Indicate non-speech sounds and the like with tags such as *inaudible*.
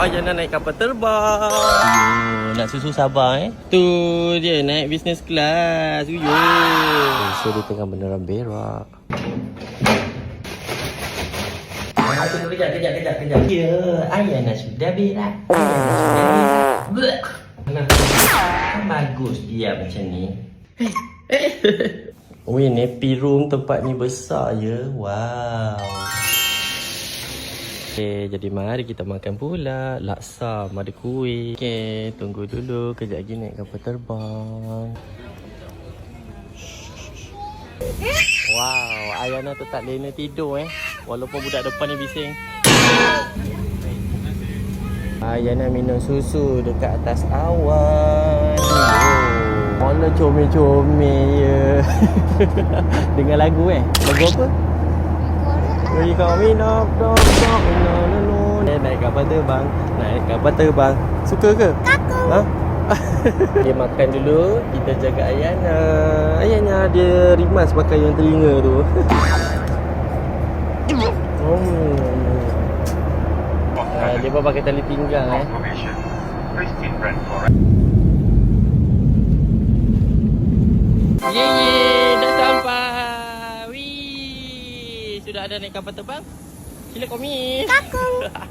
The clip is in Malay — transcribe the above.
Ayana naik kapal terbang. Yo, nak susu sabar eh. Tu dia naik business class. Yo. So dia tengah beneran berak. Kejap, kejap, kejap, kejap. Ya, Ayana sudah berak. Ayana sudah berak. Bleh. Nah, kan bagus dia macam ni. Weh, nappy room tempat ni besar je. Wow. Okay, jadi mari kita makan pula. Laksa, ada kuih. Okay, tunggu dulu. Kejap lagi naik kapal terbang. Wow, Ayana tu tak lena tidur eh. Walaupun budak depan ni bising. Ayana minum susu dekat atas awan. Oh, mana comel-comel je. *laughs* Dengar lagu eh. Lagu apa? We coming up, dog, dog, no, no, no. Naik kapal terbang, naik kapal terbang. Suka ke? Kaku. Ha? dia makan dulu, kita jaga Ayana. Ayana dia rimas pakai yang telinga tu. hmm. Ah, dia pun pakai tali pinggang eh. Confirmation. Christine sudah ada naik kapal terbang. Sila komis. Takut. *laughs*